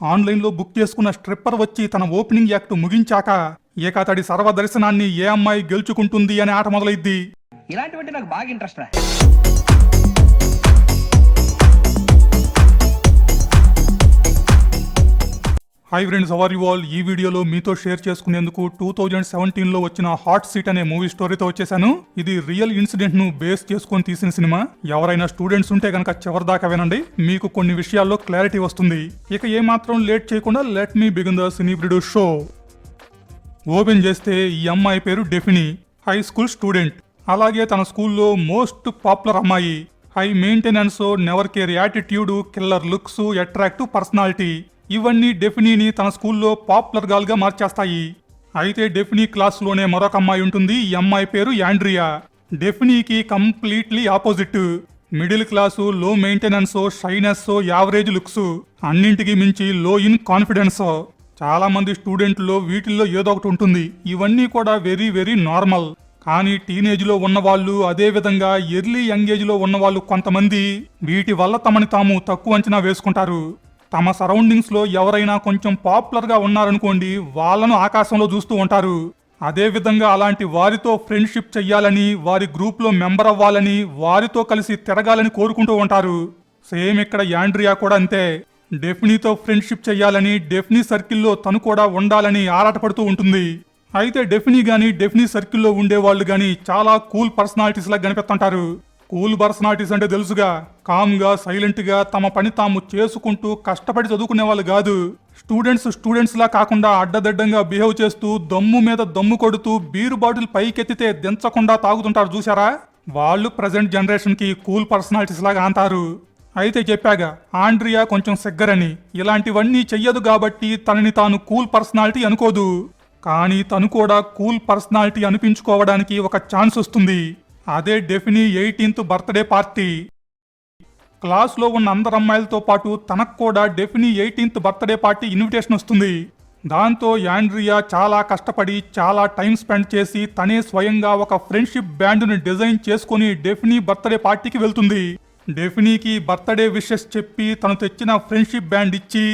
ఆన్లైన్లో బుక్ చేసుకున్న స్ట్రిప్పర్ వచ్చి తన ఓపెనింగ్ యాక్ట్ ముగించాక ఇక అతడి సర్వదర్శనాన్ని ఏ అమ్మాయి గెలుచుకుంటుంది అనే ఆట మొదలైద్ది. ఇలాంటివంటే నాకు బాగా interest hi friends how are you all ఈ వీడియోలో మీతో షేర్ చేసుకునేందుకు టూ థౌజండ్ సెవెంటీన్లో వచ్చిన హాట్ సీట్ అనే మూవీ స్టోరీతో వచ్చేసాను. ఇది రియల్ ఇన్సిడెంట్ను బేస్ చేసుకొని తీసిన సినిమా. ఎవరైనా స్టూడెంట్స్ ఉంటే కనుక చివరి దాకా వినండి. మీకు కొన్ని విషయాల్లో క్లారిటీ వస్తుంది. ఇక ఏమాత్రం లేట్ చేయకుండా let me begin the cine produce show open చేస్తే ఈ అమ్మాయి పేరు డెఫిని హై స్కూల్ స్టూడెంట్ అలాగే తన స్కూల్లో మోస్ట్ పాపులర్ అమ్మాయి. High maintenance never care attitude killer looks attractive personality ఇవన్నీ డెఫినీని తన స్కూల్లో పాపులర్ గర్ల్ మార్చేస్తాయి. అయితే డెఫినీ క్లాస్లోనే మరొక అమ్మాయి ఉంటుంది ఈ అమ్మాయి పేరు యాండ్రియా. డెఫినీకి కంప్లీట్లీ ఆపోజిట్. మిడిల్ క్లాసు లో మెయింటెనెన్స్ షైనెస్ యావరేజ్ లుక్స్. అన్నింటికి మించి లో ఇన్ కాన్ఫిడెన్స్. చాలా మంది స్టూడెంట్లో వీటిల్లో ఏదో ఒకటి ఉంటుంది. ఇవన్నీ కూడా వెరీ వెరీ నార్మల్. కానీ టీనేజ్లో ఉన్నవాళ్ళు అదేవిధంగా ఎర్లీ యంగ్ ఉన్నవాళ్ళు కొంతమంది. వీటి వల్ల తమని తాము తక్కువ అంచనా వేసుకుంటారు. తమ సరౌండింగ్స్లో ఎవరైనా కొంచెం పాపులర్గా ఉన్నారనుకోండి వాళ్ళను ఆకాశంలో చూస్తూ ఉంటారు. అదేవిధంగా అలాంటి వారితో ఫ్రెండ్షిప్ చెయ్యాలని వారి గ్రూప్లో మెంబర్ అవ్వాలని వారితో కలిసి తిరగాలని కోరుకుంటూ ఉంటారు. సేమ్ ఇక్కడ యాండ్రియా కూడా అంతే. డెఫినీతో ఫ్రెండ్షిప్ చెయ్యాలని డెఫినీ సర్కిల్లో తను కూడా ఉండాలని ఆరాటపడుతూ ఉంటుంది. అయితే డెఫినీ గాని డెఫినీ సర్కిల్లో ఉండే వాళ్ళు గాని చాలా కూల్ పర్సనాలిటీస్ లా కనిపెత్తుంటారు కూల్ పర్సనాలిటీస్ అంటే తెలుసుగా. కామ్గా సైలెంట్గా తమ పని తాము చేసుకుంటూ కష్టపడి చదువుకునే వాళ్ళు కాదు. స్టూడెంట్స్ స్టూడెంట్స్ లా కాకుండా అడ్డదడ్డంగా బిహేవ్ చేస్తూ దమ్ము మీద దమ్ము కొడుతూ బీరు బాటిల్ పైకెత్తితే దించకుండా తాగుతుంటారు చూసారా వాళ్ళు ప్రజెంట్ జనరేషన్కి కూల్ పర్సనాలిటీస్ లాగా అంటారు. అయితే చెప్పాగా ఆండ్రియా కొంచెం సిగ్గరని. ఇలాంటివన్నీ చెయ్యదు కాబట్టి తనని తాను కూల్ పర్సనాలిటీ అనుకోదు. కానీ తను కూడా కూల్ పర్సనాలిటీ అనిపించుకోవడానికి ఒక ఛాన్స్ వస్తుంది. అదే డెఫినీ ఎయిటీన్త్ బర్త్డే పార్టీ. క్లాస్లో ఉన్న అందరు అమ్మాయిలతో పాటు తనకు కూడా Daphne eighteenth birthday party invitation వస్తుంది. దాంతో యాండ్రియా చాలా కష్టపడి చాలా టైం స్పెండ్ చేసి తనే స్వయంగా ఒక ఫ్రెండ్షిప్ బ్యాండ్ను డిజైన్ చేసుకుని డెఫినీ బర్త్డే పార్టీకి వెళ్తుంది. డెఫినీకి బర్త్డే విషెస్ చెప్పి తను తెచ్చిన ఫ్రెండ్షిప్ బ్యాండ్ ఇచ్చి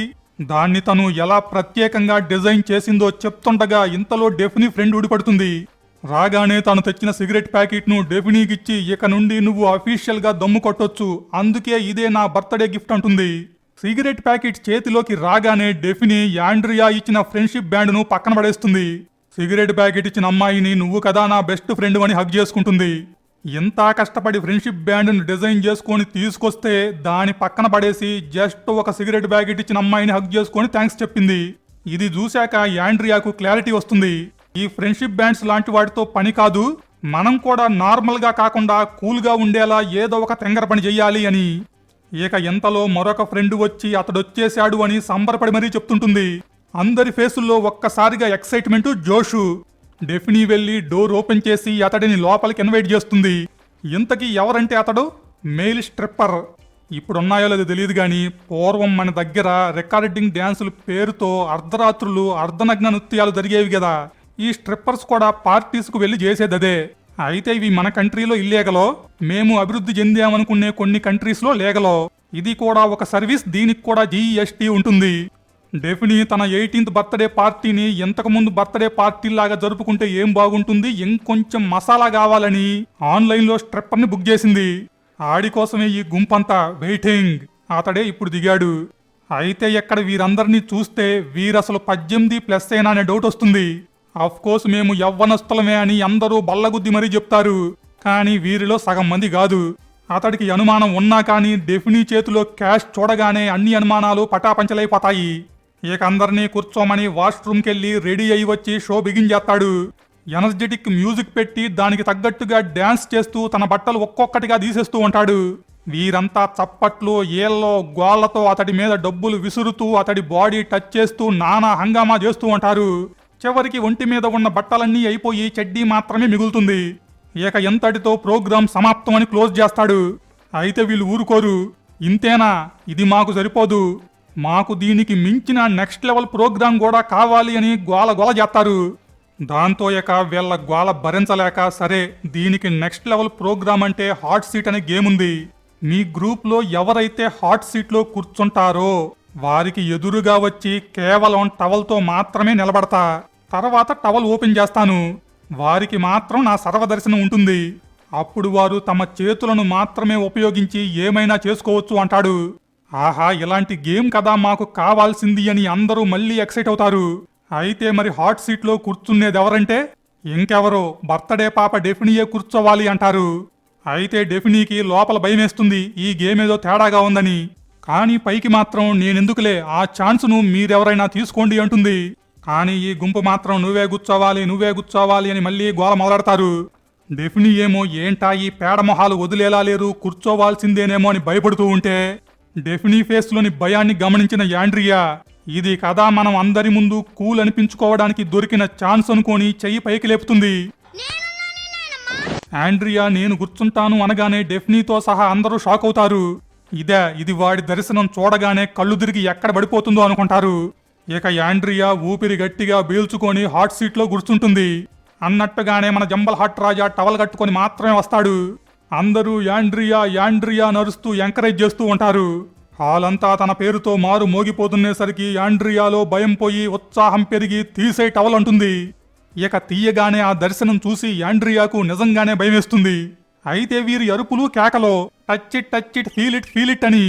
దాన్ని తను ఎలా ప్రత్యేకంగా డిజైన్ చేసిందో చెప్తుండగా ఇంతలో డెఫినీ ఫ్రెండ్ ఊడిపడుతుంది. రాగానే తాను తెచ్చిన సిగరెట్ ప్యాకెట్ను డెఫినీకిచ్చి ఇక నుండి నువ్వు అఫీషియల్గా దమ్ము కొట్టొచ్చు. అందుకే ఇదే నా బర్త్డే గిఫ్ట్ అంటుంది. సిగరెట్ ప్యాకెట్ చేతిలోకి రాగానే డెఫినీ యాండ్రియా ఇచ్చిన ఫ్రెండ్షిప్ బ్యాండ్ను పక్కన పడేస్తుంది. సిగరెట్ ప్యాకెట్ ఇచ్చిన అమ్మాయిని నువ్వు కదా నా బెస్ట్ ఫ్రెండ్ అని హగ్ చేసుకుంటుంది. ఎంత కష్టపడి ఫ్రెండ్షిప్ బ్యాండ్ను డిజైన్ చేసుకొని తీసుకొస్తే దాని పక్కన పడేసి జస్ట్ ఒక సిగరెట్ ప్యాకెట్ ఇచ్చిన అమ్మాయిని హగ్ చేసుకొని థ్యాంక్స్ చెప్పింది. ఇది చూశాక యాండ్రియాకు క్లారిటీ వస్తుంది. ఈ ఫ్రెండ్షిప్ బ్యాండ్స్ లాంటి వాటితో పని కాదు మనం కూడా నార్మల్గా కాకుండా కూల్గా ఉండేలా ఏదో ఒక తెంగర పని చెయ్యాలి అని. ఇక ఎంతలో మరొక ఫ్రెండ్ వచ్చి అతడొచ్చేశాడు అని సంబరపడి మరీ చెప్తుంటుంది. అందరి ఫేసుల్లో ఒక్కసారిగా ఎక్సైట్మెంట్ జోషు. డెఫినీ వెళ్ళి డోర్ ఓపెన్ చేసి అతడిని లోపలికి ఇన్వైట్ చేస్తుంది. ఇంతకీ ఎవరంటే అతడు? Mail stripper. ఇప్పుడున్నాయో లేదో తెలియదు కానీ పూర్వం మన దగ్గర రికార్డింగ్ డ్యాన్సుల పేరుతో అర్ధరాత్రులు అర్ధనగ్న నృత్యాలు జరిగేవి కదా ఈ స్ట్రిప్పర్స్ కూడా పార్టీస్కు వెళ్ళి చేసేదదే. అయితే ఇవి మన కంట్రీలో ఇల్లేగలో మేము అభివృద్ధి చెందామనుకునే కొన్ని కంట్రీస్లో లేగలో ఇది కూడా ఒక సర్వీస్ దీనికి కూడా జీఎస్టీ ఉంటుంది. డెఫినీ తన ఎయిటీన్త్ బర్త్డే పార్టీని ఇంతకుముందు బర్త్డే పార్టీలాగా జరుపుకుంటే ఏం బాగుంటుంది? ఇంకొంచెం మసాలా కావాలని ఆన్లైన్లో స్ట్రిప్పర్ని బుక్ చేసింది. ఆడి కోసమే ఈ గుంపంతా వెయిటింగ్ అతడే ఇప్పుడు దిగాడు. అయితే ఎక్కడ వీరందరినీ చూస్తే వీరసలు పద్దెనిమిది ప్లస్ అయినా అనే డౌట్ వస్తుంది. కోర్స్ మేము యవ్వనస్తులమే అని అందరూ బల్లగుద్ది మరీ చెప్తారు. కానీ వీరిలో సగం మంది కాదు. అతడికి అనుమానం ఉన్నా కానీ డెఫినీ చేతిలో క్యాష్ చూడగానే అన్ని అనుమానాలు పటాపంచలైపోతాయి. ఇక అందరినీ కూర్చోమని వాష్రూమ్కెళ్ళి రెడీ అయి వచ్చి షో బిగించేస్తాడు ఎనర్జెటిక్ మ్యూజిక్ పెట్టి దానికి తగ్గట్టుగా డ్యాన్స్ చేస్తూ తన బట్టలు ఒక్కొక్కటిగా తీసేస్తూ ఉంటాడు. వీరంతా చప్పట్లు ఏళ్ళో గోళ్ళతో అతడి మీద డబ్బులు విసురుతూ అతడి బాడీ టచ్ చేస్తూ నానా హంగామా చేస్తూ ఉంటారు. చివరికి ఒంటి మీద ఉన్న బట్టలన్నీ అయిపోయి చెడ్డీ మాత్రమే మిగులుతుంది. ఇక ఎంతటితో ప్రోగ్రాం సమాప్తం అని క్లోజ్ చేస్తాడు. అయితే వీళ్ళు ఊరుకోరు. ఇంతేనా? ఇది మాకు సరిపోదు. మాకు దీనికి మించిన నెక్స్ట్ లెవెల్ ప్రోగ్రాం కూడా కావాలి అని గోల గోల చేస్తారు. దాంతో ఇక వీళ్ళ గోల భరించలేక సరే దీనికి నెక్స్ట్ లెవెల్ ప్రోగ్రామ్ అంటే హాట్ సీట్ అనే గేమ్ ఉంది. మీ గ్రూప్లో ఎవరైతే హాట్ సీట్లో కూర్చుంటారో వారికి ఎదురుగా వచ్చి కేవలం టవల్తో మాత్రమే నిలబడతా. తర్వాత టవల్ ఓపెన్ చేస్తాను. వారికి మాత్రం నా సర్వదర్శనం ఉంటుంది. అప్పుడు వారు తమ చేతులను మాత్రమే ఉపయోగించి ఏమైనా చేసుకోవచ్చు అంటాడు. ఆహా ఇలాంటి గేమ్ కదా మాకు కావాల్సింది అని అందరూ మళ్ళీ ఎక్సైట్ అవుతారు. అయితే మరి హాట్ సీట్లో కూర్చునేది ఎవరంటే ఇంకెవరో బర్త్డే పాప డెఫినీయే కూర్చోవాలి అంటారు. అయితే డెఫినీకి లోపల భయమేస్తుంది. ఈ గేమ్ ఏదో తేడాగా ఉందని. కానీ పైకి మాత్రం నేనెందుకులే ఆ ఛాన్స్ను మీరెవరైనా తీసుకోండి అంటుంది. కానీ ఈ గుంపు మాత్రం నువ్వే కూర్చోవాలి నువ్వే కూర్చోవాలి అని మళ్ళీ గోల మొదలెడతారు. డెఫినీ ఏమో ఏంటా ఈ పేడ మొహాలు వదిలేలా లేరు కూర్చోవాల్సిందేనేమో అని భయపడుతూ ఉంటే డెఫినీ ఫేస్లోని భయాన్ని గమనించిన యాండ్రియా ఇది కదా మనం అందరి ముందు కూల్ అనిపించుకోవడానికి దొరికిన ఛాన్స్ అనుకొని చెయ్యి పైకి లేపుతుంది. ఆండ్రియా నేను కూర్చుంటాను అనగానే డెఫ్నీతో సహా అందరూ షాక్ అవుతారు. ఇదే ఇది వాడి దర్శనం చూడగానే కళ్ళు తిరిగి ఎక్కడ పడిపోతుందో అనుకుంటారు. ఇక యాండ్రియా ఊపిరి గట్టిగా పీల్చుకొని హాట్ సీట్లో గుర్చుంటుంది అన్నట్టుగానే మన జంబల్ హాట్ రాజా టవల్ కట్టుకొని మాత్రమే వస్తాడు. అందరూ యాండ్రియా యాండ్రియా నరుస్తూ ఎంకరేజ్ చేస్తూ ఉంటారు. హాలంతా తన పేరుతో మారు మోగిపోతున్నేసరికి యాండ్రియాలో భయం పోయి ఉత్సాహం పెరిగి తీసే టవల్ అంటుంది. ఇక తీయగానే ఆ దర్శనం చూసి యాండ్రియాకు నిజంగానే భయమేస్తుంది అయితే వీరి అరుపులు కేకలో touch it touch it feel it feel it అని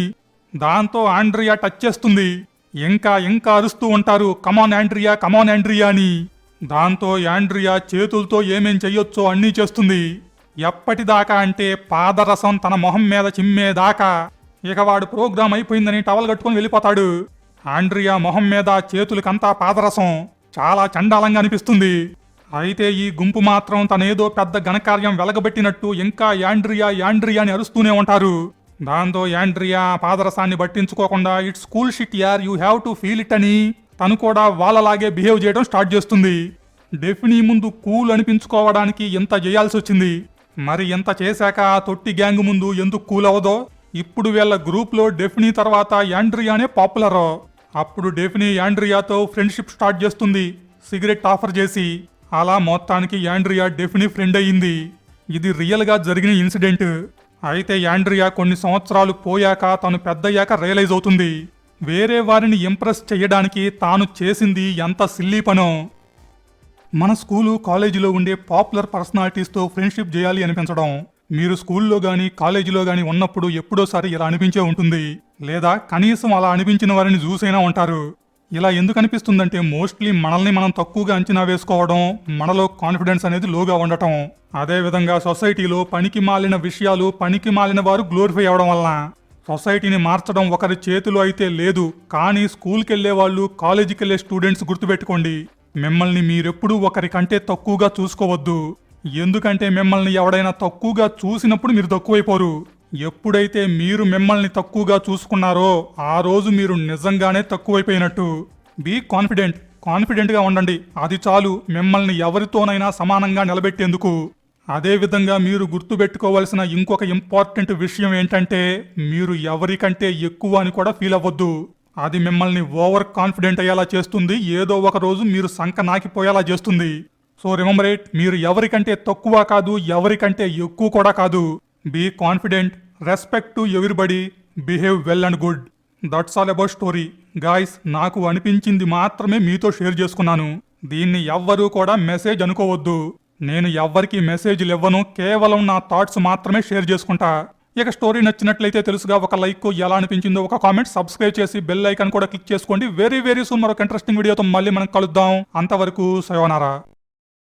దాంతో ఆండ్రియా టచ్ చేస్తుంది. ఇంకా ఇంకా అరుస్తూ ఉంటారు కమాన్ యాండ్రియా కమాన్ యాండ్రియా అని. దాంతో యాండ్రియా చేతులతో ఏమేం చెయ్యొచ్చో అన్నీ చేస్తుంది. ఎప్పటిదాకా అంటే పాదరసం తన మొహం మీద చిమ్మేదాకా. ఇక వాడు ప్రోగ్రాం అయిపోయిందని టవల్ కట్టుకొని వెళ్ళిపోతాడు. ఆండ్రియా మొహం మీద చేతులకంతా పాదరసం. చాలా చండాలంగా అనిపిస్తుంది. అయితే ఈ గుంపు మాత్రం తనేదో పెద్ద ఘనకార్యం వెలగబెట్టినట్టు ఇంకా యాండ్రియా యాండ్రియా అని అరుస్తూనే ఉంటారు. దాంతో యాండ్రియా పాదరసాన్ని పట్టించుకోకుండా ఇట్స్ స్కూల్ షిట్ యార్ you have to feel it అని తను కూడా వాళ్ళలాగే బిహేవ్ చేయడం స్టార్ట్ చేస్తుంది. డెఫినీ ముందు కూల్ అనిపించుకోవడానికి ఎంత చేయాల్సి వచ్చింది? మరి ఎంత చేశాక ఆ తొట్టి గ్యాంగ్ ముందు ఎందుకు కూల్ అవ్వదో? ఇప్పుడు వీళ్ళ గ్రూప్లో డెఫినీ తర్వాత యాండ్రియానే పాపులర్. అప్పుడు డెఫినీ యాండ్రియాతో ఫ్రెండ్షిప్ స్టార్ట్ చేస్తుంది సిగరెట్ ఆఫర్ చేసి. అలా మొత్తానికి యాండ్రియా డెఫినీ ఫ్రెండ్ అయ్యింది. ఇది రియల్గా జరిగిన ఇన్సిడెంట్. అయితే యాండ్రియా కొన్ని సంవత్సరాలు పోయాక తను పెద్దయ్యాక రియలైజ్ అవుతుంది. వేరే వారిని ఇంప్రెస్ చేయడానికి తాను చేసింది ఎంత సిల్లీ పనో. మన స్కూలు కాలేజీలో ఉండే పాపులర్ పర్సనాలిటీస్తో ఫ్రెండ్షిప్ చేయాలి అనిపించడం. మీరు స్కూల్లో కానీ కాలేజీలో కానీ ఉన్నప్పుడు ఎప్పుడోసారి ఇలా అనిపించే ఉంటుంది. లేదా కనీసం అలా అనిపించిన వారిని చూసైనా ఉంటారు. ఇలా ఎందుకు అనిపిస్తుందంటే మోస్ట్లీ మనల్ని మనం తక్కువగా అంచనా వేసుకోవడం మనలో కాన్ఫిడెన్స్ అనేది లోగా ఉండటం. అదే విధంగా సొసైటీలో పనికి మాలిన విషయాలు పనికి మాలిన వారు గ్లోరిఫై అవడం వలన సొసైటీని మార్చడం ఒకరి చేతిలో అయితే లేదు. కానీ స్కూల్కి వెళ్ళే వాళ్ళు కాలేజీకి వెళ్ళే స్టూడెంట్స్ గుర్తుపెట్టుకోండి మిమ్మల్ని మీరెప్పుడూ ఒకరికంటే తక్కువగా చూసుకోవద్దు. ఎందుకంటే మిమ్మల్ని ఎవడైనా తక్కువగా చూసినప్పుడు మీరు తక్కువైపోరు. ఎప్పుడైతే మీరు మిమ్మల్ని తక్కువగా చూసుకున్నారో ఆ రోజు మీరు నిజంగానే తక్కువైపోయినట్టు. బీ కాన్ఫిడెంట్ కాన్ఫిడెంట్గా ఉండండి. అది చాలు. మిమ్మల్ని ఎవరితోనైనా సమానంగా నిలబెట్టేందుకు. అదేవిధంగా మీరు గుర్తుపెట్టుకోవలసిన ఇంకొక ఇంపార్టెంట్ విషయం ఏంటంటే మీరు ఎవరికంటే ఎక్కువ అని కూడా ఫీల్ అవ్వద్దు. అది మిమ్మల్ని ఓవర్ కాన్ఫిడెంట్ అయ్యేలా చేస్తుంది. ఏదో ఒక రోజు మీరు సంక నాకిపోయేలా చేస్తుంది. సో రిమెంబర్ ఇట్ మీరు ఎవరికంటే తక్కువ కాదు ఎవరికంటే ఎక్కువ కూడా కాదు. Be confident respect to everybody behave well and good. That's all about story guys నాకు అనిపించింది మాత్రమే మీతో షేర్ చేసుకున్నాను. దీన్ని ఎవ్వరూ కూడా మెసేజ్ అనుకోవద్దు. నేను ఎవ్వరికీ మెసేజ్లు ఇవ్వను. కేవలం నా థాట్స్ మాత్రమే షేర్ చేసుకుంటా. ఇక స్టోరీ నచ్చినట్లయితే తెలుసుగా ఒక లైక్ ఎలా అనిపించిందో ఒక కామెంట్ సబ్స్క్రైబ్ చేసి బెల్ ఐకాన్ కూడా క్లిక్ చేసుకోండి. వెరీ వెరీ సూన్ మరొక ఇంట్రెస్టింగ్ వీడియోతో మళ్ళీ మనం కలుద్దాం. అంతవరకు సయోనారా.